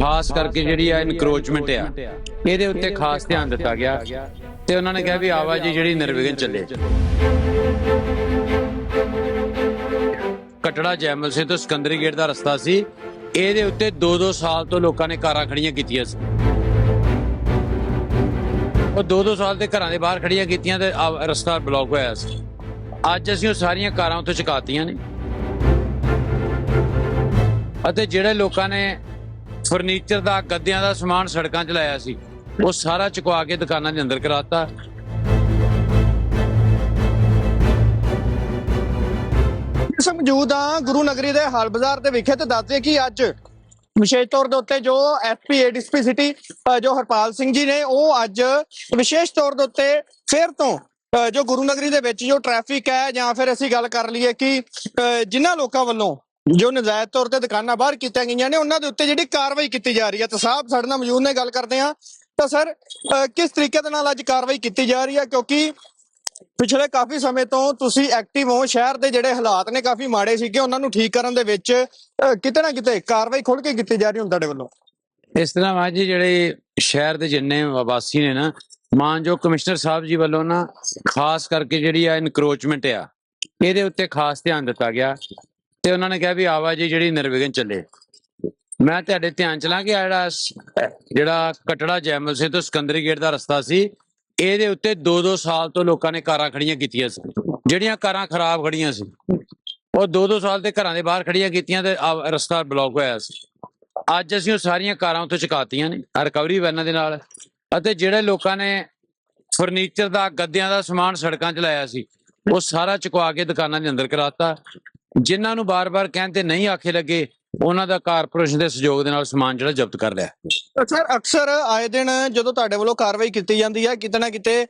ਖਾਸ ਕਰਕੇ ਜਿਹੜੀ ਆ ਇਨਕਰੋਚਮੈਂਟ ਆ, ਇਹਦੇ ਉੱਤੇ ਖਾਸ ਧਿਆਨ ਦਿੱਤਾ ਗਿਆ ਤੇ ਉਹਨਾਂ ਨੇ ਕਿਹਾ ਵੀ ਆਵਾਜਾਈ ਜਿਹੜੀ ਨਿਰਵਿਘਨ ਚੱਲੇ। ਕਟੜਾ ਜੈਮਲ ਸਿੰਘ ਤੋਂ ਸਿਕੰਦਰੀ ਗੇਟ ਦਾ ਰਸਤਾ ਸੀ। ਇਹਦੇ ਉੱਤੇ 2-2 ਸਾਲ ਤੋਂ ਲੋਕਾਂ ਨੇ ਕਾਰਾਂ ਖੜੀਆਂ ਕੀਤੀਆਂ ਸੀ। ਉਹ 2-2 ਸਾਲ ਦੇ ਘਰਾਂ ਦੇ ਬਾਹਰ ਖੜੀਆਂ ਕੀਤੀਆਂ ਤੇ ਆ- ਰਸਤਾ ਬਲੌਕ ਹੋਇਆ ਸੀ। ਅੱਜ ਅਸੀਂ ਉਹ ਸਾਰੀਆਂ ਕਾਰਾਂ ਉੱਥੇ ਚੁਕਾਤੀਆਂ ਨੇ। ਅਤੇ ਜਿਹੜੇ ਲੋਕਾਂ ਨੇ ਫਰਨੀਚਰ ਦਾ ਗੱਦਿਆਂ ਦਾ ਸਮਾਨ ਸੜਕਾਂ 'ਚ ਲਾਇਆ ਸੀ। ਉਹ ਸਾਰਾ ਚੁਕਵਾ ਕੇ ਦੁਕਾਨਾਂ ਦੇ ਅੰਦਰ ਕਰਾਤਾ। ਇਸ ਮੌਜੂਦ ਆ ਗੁਰੂ ਨਗਰੀ ਦੇ ਹਾਲ ਬਾਜ਼ਾਰ ਦੇ ਵਿਖੇ ਤੇ ਦੱਸਦੇ ਕਿ ਅੱਜ ਵਿਸ਼ੇਸ਼ ਤੌਰ ਦੇ ਉੱਤੇ ਜੋ ਐਸਪੀ ਏਡੀਸਪੀ ਸਿਟੀ ਜੋ ਹਰਪਾਲ ਸਿੰਘ ਜੀ ਨੇ ਉਹ ਅੱਜ ਵਿਸ਼ੇਸ਼ ਤੌਰ ਦੇ ਉੱਤੇ ਫਿਰ ਤੋਂ ਜੋ ਗੁਰੂ ਨਗਰੀ ਦੇ ਵਿੱਚ ਜੋ ਟ੍ਰੈਫਿਕ ਹੈ ਜਾਂ ਫਿਰ ਅਸੀਂ ਗੱਲ ਕਰ ਲਈਏ ਕਿ ਅ, ਜਿਨ੍ਹਾਂ ਲੋਕਾਂ ਵੱਲੋਂ ਜੋ ਨਜਾਇਜ਼ ਤੌਰ ਤੇ ਦੁਕਾਨਾਂ ਬਾਹਰ ਕੀਤੀਆਂ ਗਈਆਂ ਨੇ, ਉਹਨਾਂ ਦੇ ਉੱਤੇ ਜਿਹੜੀ ਕਾਰਵਾਈ ਕੀਤੀ ਜਾ ਰਹੀ ਹੈ। ਤਾਂ ਸਾਹਿਬ ਸਾਡੇ ਨਾਲ ਮੌਜੂਦ ਨੇ, ਗੱਲ ਕਰਦੇ ਆ ਤਾਂ ਸਰ ਕਿਸ ਤਰੀਕੇ ਦੇ ਨਾਲ ਅੱਜ ਕਾਰਵਾਈ ਕੀਤੀ ਜਾ ਰਹੀ ਹੈ? ਕਿਉਂਕਿ ਪਿਛਲੇ ਕਾਫੀ ਸਮੇਂ ਤੋਂ ਤੁਸੀਂ ਐਕਟਿਵ ਹੋ, ਸ਼ਹਿਰ ਦੇ ਜਿਹੜੇ ਹਾਲਾਤ ਨੇ ਕਾਫੀ ਮਾੜੇ ਸੀਗੇ, ਉਹਨਾਂ ਨੂੰ ਠੀਕ ਕਰਨ ਦੇ ਵਿੱਚ ਕਿਤੇ ਨਾ ਕਿਤੇ ਕਾਰਵਾਈ ਖੁੱਲ ਕੇ ਕੀਤੀ ਜਾ ਰਹੀ ਹੁਣ ਤੁਹਾਡੇ ਵੱਲੋਂ। ਇਸ ਤਰ੍ਹਾਂ ਵਾ ਜੀ, ਜਿਹੜੇ ਸ਼ਹਿਰ ਦੇ ਜਿੰਨੇ ਵਾਸੀ ਨੇ ਨਾ ਮਾਨਯੋਗ ਕਮਿਸ਼ਨਰ ਸਾਹਿਬ ਜੀ ਵੱਲੋਂ ਨਾ, ਖਾਸ ਕਰਕੇ ਜਿਹੜੀ ਆ ਇਨਕਰੋਚਮੈਂਟ ਆ, ਇਹਦੇ ਉੱਤੇ ਖਾਸ ਧਿਆਨ ਦਿੱਤਾ ਗਿਆ। ਤੇ ਉਹਨਾਂ ਨੇ ਕਿਹਾ ਵੀ ਆਵਾਜਾਈ ਜਿਹੜੀ ਨਿਰਵਿਘਨ ਚੱਲੇ। ਮੈਂ ਤੁਹਾਡੇ ਧਿਆਨ ਚਲਾ ਕਿ ਆਹ ਜਿਹੜਾ ਜਿਹੜਾ ਕਟੜਾ ਜੈਮਲ ਸਿੰਘ ਤੋਂ ਸਿਕੰਦਰੀ ਗੇਟ ਦਾ ਰਸਤਾ ਸੀ। ਇਹਦੇ ਉੱਤੇ 2-2 ਸਾਲ ਤੋਂ ਲੋਕਾਂ ਨੇ ਕਾਰਾਂ ਖੜੀਆਂ ਕੀਤੀਆਂ ਸੀ। ਜਿਹੜੀਆਂ ਕਾਰਾਂ ਖਰਾਬ ਖੜੀਆਂ ਸੀ, ਉਹ 2-2 ਸਾਲ ਦੇ ਘਰਾਂ ਦੇ ਬਾਹਰ ਖੜੀਆਂ ਕੀਤੀਆਂ ਤੇ ਆ- ਰਸਤਾ ਬਲੌਕ ਹੋਇਆ ਸੀ। ਅੱਜ ਅਸੀਂ ਉਹ ਸਾਰੀਆਂ ਕਾਰਾਂ ਉੱਥੇ ਚੁਕਾਤੀਆਂ ਨੇ ਰਿਕਵਰੀ ਵੈਨਾਂ ਦੇ ਨਾਲ। ਅਤੇ ਜਿਹੜੇ ਲੋਕਾਂ ਨੇ ਫਰਨੀਚਰ ਦਾ, ਗੱਦਿਆਂ ਦਾ ਸਮਾਨ ਸੜਕਾਂ 'ਚ ਲਾਇਆ ਸੀ, ਉਹ ਸਾਰਾ ਚੁਕਵਾ ਕੇ ਦੁਕਾਨਾਂ ਦੇ ਅੰਦਰ ਕਰਾਤਾ। ਜਿਨ੍ਹਾਂ ਨੂੰ ਬਾਰ-ਬਾਰ ਕਹਿੰਦੇ ਨਹੀਂ ਆਖੇ ਲੱਗੇ ਉਹਨਾਂ ਦਾ ਕਾਰਪੋਰੇਸ਼ਨ ਦੇ ਸਹਿਯੋਗ ਦੇ ਨਾਲ ਸਮਾਨ ਜਿਹੜਾ ਜ਼ਬਤ ਕਰ ਲਿਆ। ਸਰ ਅਕਸਰ ਆਏ ਦਿਨ ਜਦੋਂ ਤੁਹਾਡੇ ਵੱਲੋਂ ਕਾਰਵਾਈ ਕੀਤੀ ਜਾਂਦੀ ਹੈ ਕਿਤੇ ਨਾ ਕਿਤੇ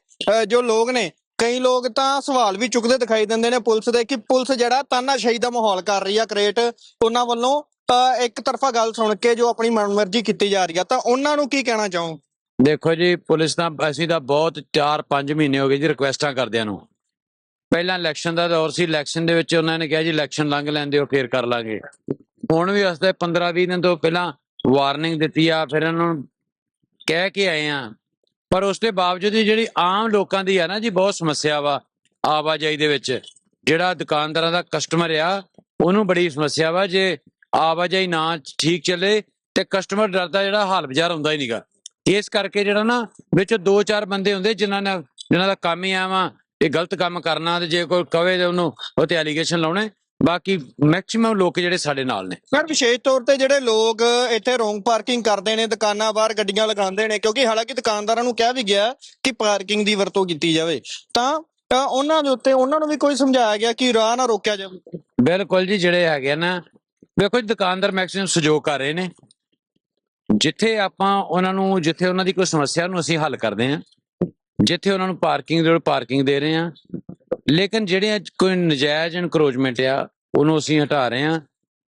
ਜੋ ਲੋਕ ਨੇ ਕਈ ਲੋਕ ਤਾਂ ਸਵਾਲ ਵੀ ਚੁੱਕਦੇ ਦਿਖਾਈ ਦਿੰਦੇ ਨੇ ਪੁਲਿਸ ਦੇ ਕਿ ਪੁਲਿਸ ਜਿਹੜਾ ਤਾਨਾਸ਼ਾਹੀ ਦਾ ਮਾਹੌਲ ਕਰ ਰਹੀ ਆ ਕ੍ਰੀਏਟ ਉਹਨਾਂ ਵੱਲੋਂ ਇੱਕ ਤਰਫਾ ਗੱਲ ਸੁਣ ਕੇ ਜੋ ਆਪਣੀ ਮਨਮਰਜ਼ੀ ਕੀਤੀ ਜਾ ਰਹੀ ਆ ਤਾਂ ਉਹਨਾਂ ਨੂੰ ਕੀ ਕਹਿਣਾ ਚਾਹੋ ਦੇਖੋ ਜੀ ਪੁਲਿਸ ਤਾਂ ਅਸੀਂ ਤਾਂ ਬਹੁਤ 4-5 ਮਹੀਨੇ ਹੋ ਗਏ ਜੀ ਰਿਕੁਐਸਟਾਂ ਕਰਦਿਆਂ ਨੂੰ। ਪਹਿਲਾਂ ਇਲੈਕਸ਼ਨ ਦਾ ਦੌਰ ਸੀ ਇਲੈਕਸ਼ਨ ਦੇ ਵਿੱਚ ਉਹਨਾਂ ਨੇ ਕਿਹਾ ਜੀ ਇਲੈਕਸ਼ਨ ਲੰਘ ਲੈਂਦੇ ਹੋ ਫੇਰ ਕਰ ਲਾਂਗੇ। ਹੁਣ ਵੀ ਅਸਤੇ 15-20 ਦਿਨ ਤੋਂ ਪਹਿਲਾਂ ਵਾਰਨਿੰਗ ਦਿੱਤੀ ਆ, ਫਿਰ ਇਹਨਾਂ ਨੂੰ ਕਹਿ ਕੇ ਆਏ ਆ। ਪਰ ਉਸ ਦੇ ਬਾਵਜੂਦ ਜਿਹੜੀ ਆਮ ਲੋਕਾਂ ਦੀ ਆ ਨਾ ਜੀ, ਬਹੁਤ ਸਮੱਸਿਆ ਵਾ ਆਵਾਜਾਈ ਦੇ ਵਿੱਚ। ਜਿਹੜਾ ਦੁਕਾਨਦਾਰਾਂ ਦਾ ਕਸਟਮਰ ਆ, ਉਹਨੂੰ ਬੜੀ ਸਮੱਸਿਆ ਵਾ, ਜੇ ਆਵਾਜਾਈ ਨਾ ਠੀਕ ਚੱਲੇ ਤੇ ਕਸਟਮਰ ਡਰਦਾ ਜਿਹੜਾ ਹਾਲ ਬਾਜ਼ਾਰ ਹੁੰਦਾ ਹੀ ਨਹੀਂਗਾ ਇਸ ਕਰਕੇ ਜਿਹੜਾ ਨਾ ਵਿੱਚ ਦੋ ਚਾਰ ਬੰਦੇ ਹੁੰਦੇ ਜਿਨ੍ਹਾਂ ਨੇ ਜਿਨ੍ਹਾਂ ਦਾ ਕੰਮ ਹੀ ਆ ਇਹ ਗਲਤ ਕੰਮ ਕਰਨਾ ਤੇ ਜੇ ਕੋਈ ਕਵੇ ਤੇ ਉਹਨੂੰ ਉਹ ਤੇ ਐਲੀਗੇਸ਼ਨ ਲਾਉਣੇ। ਬਾਕੀ ਮੈਕਸਿਮਮ ਲੋਕ ਜਿਹੜੇ ਸਾਡੇ ਨਾਲ ਨੇ। ਸਰ ਵਿਸ਼ੇਸ਼ ਤੌਰ ਤੇ ਜਿਹੜੇ ਲੋਕ ਇੱਥੇ ਰੋਂਗ ਪਾਰਕਿੰਗ ਕਰਦੇ ਨੇ ਦੁਕਾਨਾਂ ਬਾਹਰ ਗੱਡੀਆਂ ਲਗਾਉਂਦੇ ਨੇ ਕਿਉਂਕਿ ਹਾਲਾਂਕਿ ਦੁਕਾਨਦਾਰਾਂ ਨੂੰ ਕਿਹਾ ਵੀ ਗਿਆ ਕਿ ਪਾਰਕਿੰਗ ਦੀ ਵਰਤੋਂ ਕੀਤੀ ਜਾਵੇ। ਤਾਂ ਤਾਂ ਉਹਨਾਂ ਦੇ ਉੱਤੇ ਉਹਨਾਂ ਨੂੰ ਵੀ ਕੋਈ ਸਮਝਾਇਆ ਗਿਆ ਕਿ ਰਾਹ ਨਾ ਰੋਕਿਆ ਜਾਵੇ? ਬਿਲਕੁਲ ਜੀ ਜਿਹੜੇ ਹੈਗੇ ਆ ਨਾ ਵੇਖੋ ਜੀ ਦੁਕਾਨਦਾਰ ਮੈਕਸਿਮਮ ਸਹਿਯੋਗ ਕਰ ਰਹੇ ਨੇ। ਜਿੱਥੇ ਆਪਾਂ ਉਹਨਾਂ ਨੂੰ ਜਿੱਥੇ ਉਹਨਾਂ ਦੀ ਕੋਈ ਸਮੱਸਿਆ ਨੂੰ ਅਸੀਂ ਹੱਲ ਕਰਦੇ ਹਾਂ। ਜਿੱਥੇ ਉਹਨਾਂ ਨੂੰ ਪਾਰਕਿੰਗ ਦੇ ਪਾਰਕਿੰਗ ਦੇ ਰਹੇ ਹਾਂ। ਲੇਕਿਨ ਜਿਹੜੇ ਕੋਈ ਨਜਾਇਜ਼ ਇਨਕਰੋਚਮੈਂਟ ਆ, ਉਹਨੂੰ ਅਸੀਂ ਹਟਾ ਰਹੇ ਹਾਂ।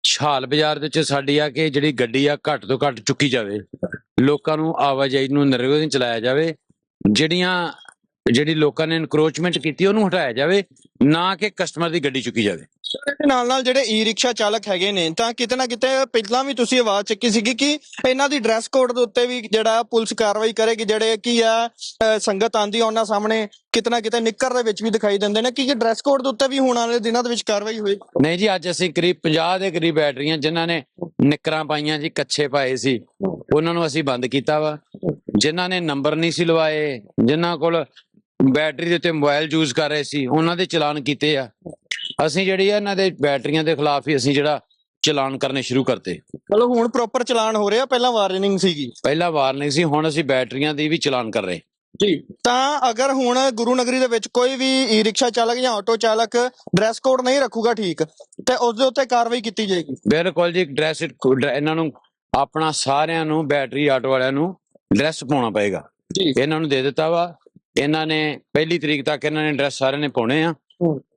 ਛਾਲ ਬਾਜ਼ਾਰ ਦੇ ਵਿੱਚ ਸਾਡੀ ਆ ਕਿ ਜਿਹੜੀ ਗੱਡੀ ਆ ਘੱਟ ਤੋਂ ਘੱਟ ਚੁੱਕੀ ਜਾਵੇ। ਲੋਕਾਂ ਨੂੰ ਆਵਾਜਾਈ ਨੂੰ ਨਿਰਵਿਘਨ ਚਲਾਇਆ ਜਾਵੇ। ਜਿਹੜੀਆਂ, ਜਿਹੜੀ ਲੋਕਾਂ ਨੇ ਇਨਕਰੋਚਮੈਂਟ ਕੀਤੀ, ਉਹਨੂੰ ਹਟਾਇਆ ਜਾਵੇ। ਨਾ ਕਿ ਕਸਟਮਰ ਦੀ ਗੱਡੀ ਚੁੱਕੀ ਜਾਵੇ। ਇਹਦੇ ਨਾਲ ਨਾਲ ਜਿਹੜੇ ਈ ਰਿਕਸ਼ਾ ਚਾਲਕ ਹੈਗੇ ਨੇ, ਤਾਂ ਕਿਤੇ ਨਾ ਕਿਤੇ ਪਹਿਲਾਂ ਵੀ ਤੁਸੀਂ ਆਵਾਜ਼ ਚੱਕੀ ਸੀਗੀ ਕਿ ਇਹਨਾਂ ਦੀ ਡਰੈਸ ਕੋਡ ਦੇ ਉੱਤੇ ਵੀ ਜਿਹੜਾ ਪੁਲਿਸ ਕਾਰਵਾਈ ਕਰੇਗੀ, ਜਿਹੜੇ ਕੀ ਆ, ਅਹ, ਸੰਗਤ ਆਂਦੀ ਉਹਨਾਂ ਸਾਹਮਣੇ, ਕਿਤੇ ਨਾ ਕਿਤੇ ਨਿੱਕਰ ਦੇ ਵਿੱਚ ਵੀ ਦਿਖਾਈ ਦਿੰਦੇ ਨੇ ਕਿ ਡਰੈਸ ਕੋਡ ਦੇ ਉੱਤੇ ਵੀ ਹੋਣ ਵਾਲੇ ਦਿਨਾਂ ਦੇ ਵਿੱਚ ਕਾਰਵਾਈ ਹੋਏ ਨਹੀਂ ਜੀ, ਅੱਜ ਅਸੀਂ ਕਰੀਬ 50 ਦੇ ਕਰੀਬ ਬੈਟਰੀਆਂ ਜਿਨ੍ਹਾਂ ਨੇ ਨਿੱਕਰਾਂ ਪਾਈਆਂ ਜੀ, ਕੱਛੇ ਪਾਏ ਸੀ। ਉਹਨਾਂ ਨੂੰ ਅਸੀਂ ਬੰਦ ਕੀਤਾ ਵਾ। ਜਿਨ੍ਹਾਂ ਨੇ ਨੰਬਰ ਨਹੀਂ ਸੀ ਲਵਾਏ, ਜਿਨ੍ਹਾਂ ਕੋਲ ਬੈਟਰੀ ਦੇ ਉੱਤੇ ਮੋਬਾਈਲ ਯੂਜ਼ ਕਰ ਰਹੇ ਸੀ, ਉਹਨਾਂ ਦੇ ਚਲਾਨ ਕੀਤੇ ਆ। ਅਸੀਂ ਜਿਹੜੀ ਆ ਇਹਨਾਂ ਦੇ ਬੈਟਰੀਆਂ ਦੇ ਖਿਲਾਫ ਹੀ ਅਸੀਂ ਜਿਹੜਾ ਚਲਾਨ ਕਰਨੇ ਸ਼ੁਰੂ ਕਰਤੇ। ਮਤਲਬ ਹੁਣ ਪ੍ਰੋਪਰ ਚਲਾਨ ਹੋ ਰਿਹਾ ਪਹਿਲਾਂ ਵਾਰਨਿੰਗ ਸੀਗੀ। ਪਹਿਲਾਂ ਵਾਰਨਿੰਗ ਸੀ ਹੁਣ ਅਸੀਂ ਬੈਟਰੀਆਂ ਦੀ ਵੀ ਚਲਾਨ ਕਰ ਰਹੇ। ਜੀ ਤਾਂ ਅਗਰ ਹੁਣ ਗੁਰੂ ਨਗਰੀ ਦੇ ਵਿੱਚ ਕੋਈ ਵੀ ਈ ਰਿਕਸ਼ਾ ਚਾਲਕ ਜਾਂ ਆਟੋ ਚਾਲਕ ਡਰੈਸ ਕੋਡ ਨਹੀਂ ਰੱਖੂਗਾ ਠੀਕ ਤੇ ਉਸ ਦੇ ਉੱਤੇ ਕਾਰਵਾਈ ਕੀਤੀ ਜਾਏਗੀ। ਬਿਲਕੁਲ ਜੀ ਡਰੈਸ ਇਹਨਾਂ ਨੂੰ ਆਪਣਾ ਸਾਰਿਆਂ ਨੂੰ ਬੈਟਰੀ ਆਟੋ ਵਾਲਿਆਂ ਨੂੰ ਡਰੈਸ ਪਾਉਣਾ ਪਏਗਾ। ਜੀ। ਇਹਨਾਂ ਨੂੰ ਦੇ ਦਿੱਤਾ ਵਾ। ਇਹਨਾਂ ਨੇ ਪਹਿਲੀ ਤਰੀਕ ਤੱਕ ਇਹਨਾਂ ਨੇ ਡਰੈਸ ਸਾਰਿਆਂ ਨੇ ਪਾਉਣੇ ਆ।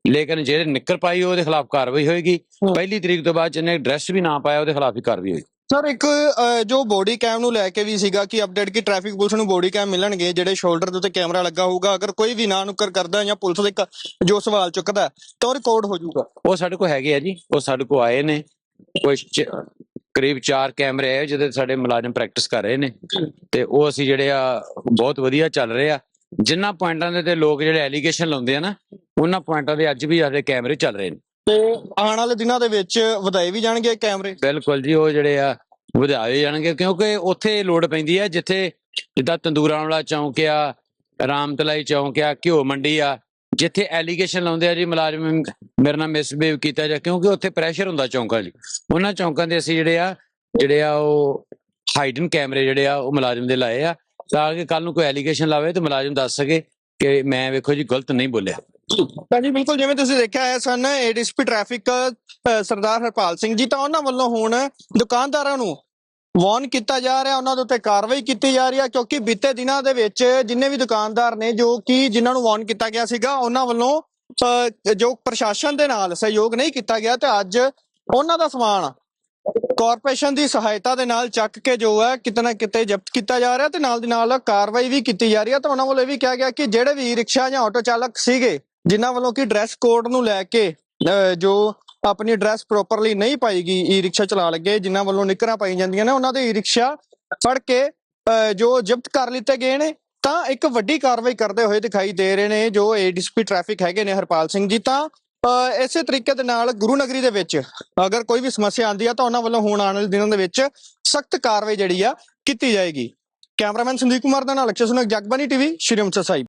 ਲੇਕਿਨ ਜਿਹੜੇ ਨਿੱਕਰ ਪਾਈ ਉਹਦੇ ਖਿਲਾਫ ਕਾਰਵਾਈ ਹੋਏਗੀ। ਪਹਿਲੀ ਤਰੀਕ ਤੋਂ ਬਾਅਦ ਜਿਹਨੇ ਡਰੈਸ ਵੀ ਨਾ ਪਾਇਆ ਉਹਦੇ ਖਿਲਾਫ ਹੀ ਕਾਰਵਾਈ ਹੋਏਗੀ। ਸਰ ਇੱਕ ਜੋ ਬੋਡੀ ਕੈਮ ਨੂੰ ਲੈ ਕੇ ਵੀ ਸੀਗਾ ਕਿ ਅਪਡੇਟ ਕੀ ਟ੍ਰੈਫਿਕ ਪੁਲਿਸ ਨੂੰ ਬੋਡੀ ਕੈਮ ਮਿਲਣਗੇ ਜਿਹੜੇ ਸ਼ੋਲਡਰ ਦੇ ਉੱਤੇ ਕੈਮਰਾ ਲੱਗਾ ਹੋਊਗਾ ਅਗਰ ਕੋਈ ਵੀ ਨਾ ਨੁੱਕਰ ਕਰਦਾ ਜਾਂ ਪੁਲਿਸ ਦੇ ਜੋ ਸਵਾਲ ਚੁੱਕਦਾ ਤਾਂ ਉਹ ਰਿਕਾਰਡ ਹੋ ਜਾਊਗਾ। ਉਹ ਸਾਡੇ ਕੋਲ ਹੈਗੇ ਆ ਜੀ ਉਹ ਸਾਡੇ ਕੋਲ ਆਏ ਨੇ। ਕੁਝ ਕਰੀਬ 4 ਕੈਮਰੇ ਆ ਜਿਹਦੇ ਸਾਡੇ ਮੁਲਾਜ਼ਮ ਪ੍ਰੈਕਟਿਸ ਕਰ ਰਹੇ ਨੇ। ਤੇ ਉਹ ਅਸੀਂ ਜਿਹੜੇ ਆ ਬਹੁਤ ਵਧੀਆ ਚੱਲ ਰਹੇ ਆ। ਜਿੰਨਾ ਪੁਆਇੰਟਾਂ ਦੇ ਤੇ ਲੋਕ ਜਿਹੜੇ ਐਲੀਗੇਸ਼ਨ ਲਾਉਂਦੇ ਆ ਨਾ ਉਹਨਾਂ ਪੁਆਇੰਟਾਂ ਦੇ ਅੱਜ ਵੀ ਸਾਡੇ ਕੈਮਰੇ ਚੱਲ ਰਹੇ ਨੇ। ਤੇ ਆਉਣ ਵਾਲੇ ਦਿਨਾਂ ਦੇ ਵਿੱਚ ਵਧਾਏ ਵੀ ਜਾਣਗੇ ਕੈਮਰੇ? ਬਿਲਕੁਲ ਜੀ ਉਹ ਜਿਹੜੇ ਆ ਵਧਾਏ ਜਾਣਗੇ ਕਿਉਂਕਿ ਉੱਥੇ ਲੋਡ ਪੈਂਦੀ ਆ ਜਿੱਥੇ ਜਿੱਦਾਂ ਤੰਦੂਰਾਂ ਵਾਲਾ ਚੌਂਕ ਆ ਰਾਮਤਲਾਈ ਚੌਂਕ ਆ ਘਿਓ ਮੰਡੀ ਆ ਜਿੱਥੇ ਐਲੀਗੇਸ਼ਨ ਲਾਉਂਦੇ ਆ ਜੀ ਮੁਲਾਜ਼ਮ ਮੇਰੇ ਨਾਲ ਮਿਸਬਿਹੇਵ ਕੀਤਾ ਜਾਂ ਕਿਉਂਕਿ ਉੱਥੇ ਪ੍ਰੈਸ਼ਰ ਹੁੰਦਾ ਚੌਂਕਾਂ 'ਚ ਉਹਨਾਂ ਚੌਂਕਾਂ ਦੇ ਅਸੀਂ ਜਿਹੜੇ ਆ ਜਿਹੜੇ ਆ ਉਹ ਹਾਈਡਨ ਕੈਮਰੇ ਜਿਹੜੇ ਆ ਉਹ ਮੁਲਾਜ਼ਮ ਦੇ ਲਾਏ ਆ ਤਾਂ ਕਿ ਕੱਲ ਨੂੰ ਕੋਈ ਐਲੀਗੇਸ਼ਨ ਲਾਵੇ ਤੇ ਮੁਲਾਜ਼ਮ ਦੱਸ ਸਕੇ ਕਿ ਮੈਂ ਵੇਖੋ ਜੀ ਗਲਤ ਨਹੀਂ ਬੋਲਿਆ। ਤਾਂ ਜੀ, ਬਿਲਕੁਲ ਜਿਵੇਂ ਤੁਸੀਂ ਦੇਖਿਆ ਹੈ ਸਨ ਏਡੀਐਸਪੀ ਟ੍ਰੈਫਿਕ ਸਰਦਾਰ ਹਰਪਾਲ ਸਿੰਘ ਜੀ ਤਾਂ ਉਹਨਾਂ ਵੱਲੋਂ ਹੁਣ ਦੁਕਾਨਦਾਰਾਂ ਨੂੰ ਵਾਰਨ ਕੀਤਾ ਜਾ ਰਿਹਾ, ਉਹਨਾਂ ਦੇ ਉੱਤੇ ਕਾਰਵਾਈ ਕੀਤੀ ਜਾ ਰਹੀ ਹੈ, ਕਿਉਂਕਿ ਬੀਤੇ ਦਿਨਾਂ ਦੇ ਵਿੱਚ ਜਿੰਨੇ ਵੀ ਦੁਕਾਨਦਾਰ ਨੇ, ਜੋ ਕਿ ਜਿਨ੍ਹਾਂ ਨੂੰ ਵਾਰਨ ਕੀਤਾ ਗਿਆ ਸੀਗਾ, ਉਹਨਾਂ ਵੱਲੋਂ ਜੋ ਪ੍ਰਸ਼ਾਸਨ ਦੇ ਨਾਲ ਸਹਿਯੋਗ ਨਹੀਂ ਕੀਤਾ ਗਿਆ ਤੇ ਅੱਜ ਉਹਨਾਂ ਦਾ ਸਮਾਨ ਕਾਰਪੋਰੇਸ਼ਨ ਦੀ ਸਹਾਇਤਾ ਦੇ ਨਾਲ ਚੱਕ ਕੇ ਜੋ ਹੈ ਕਿਤੇ ਨਾ ਕਿਤੇ ਜ਼ਬਤ ਕੀਤਾ ਜਾ ਰਿਹਾ ਤੇ ਨਾਲ ਦੀ ਨਾਲ ਕਾਰਵਾਈ ਵੀ ਕੀਤੀ ਜਾ ਰਹੀ ਹੈ। ਤਾਂ ਉਹਨਾਂ ਵੱਲੋਂ ਇਹ ਵੀ ਕਿਹਾ ਗਿਆ ਕਿ ਜਿਹੜੇ ਵੀ ਰਿਕਸ਼ਾ ਜਾਂ ਆਟੋ ਚਾਲਕ ਸੀਗੇ, ਜਿਨ੍ਹਾਂ ਵੱਲੋਂ ਕਿ ਡਰੈਸ ਕੋਡ ਨੂੰ ਲੈ ਕੇ ਜੋ ਆਪਣੀ ਡਰੈਸ ਪ੍ਰੋਪਰਲੀ ਨਹੀਂ ਪਾਈਗੀ ਈ ਰਿਕਸ਼ਾ ਚਲਾ ਲੱਗੇ, ਜਿਨ੍ਹਾਂ ਵੱਲੋਂ ਨਿਕਰਾਂ ਪਾਈ ਜਾਂਦੀਆਂ ਨੇ, ਉਹਨਾਂ ਦੇ ਈ ਰਿਕਸ਼ਾ ਫੜ ਕੇ ਜੋ ਜ਼ਬਤ ਕਰ ਲਿੱਤੇ ਗਏ ਨੇ, ਤਾਂ ਇੱਕ ਵੱਡੀ ਕਾਰਵਾਈ ਕਰਦੇ ਹੋਏ ਦਿਖਾਈ ਦੇ ਰਹੇ ਨੇ ਜੋ ਏਡੀਸਪੀ ਟ੍ਰੈਫਿਕ ਹੈਗੇ ਨੇ ਹਰਪਾਲ ਸਿੰਘ ਜੀ। ਤਾਂ ਇਸੇ ਤਰੀਕੇ ਦੇ ਨਾਲ ਗੁਰੂ ਨਗਰੀ ਦੇ ਵਿੱਚ ਅਗਰ ਕੋਈ ਵੀ ਸਮੱਸਿਆ ਆਂਦੀ ਆ ਤਾਂ ਉਹਨਾਂ ਵੱਲੋਂ ਹੋਣ ਆਉਣ ਵਾਲੇ ਦਿਨਾਂ ਦੇ ਵਿੱਚ ਸਖਤ ਕਾਰਵਾਈ ਜਿਹੜੀ ਆ ਕੀਤੀ ਜਾਏਗੀ। ਕੈਮਰਾਮੈਨ ਸੰਦੀਪ ਕੁਮਾਰ ਦਾ ਨਾਲ ਅਕਸ਼ੇ ਸੁਨਕ ਜਗਬਾਨੀ ਟੀਵੀ, ਸ਼੍ਰੀ ਅੰਮ੍ਰਿਤਸਰ ਸਾਹਿਬ।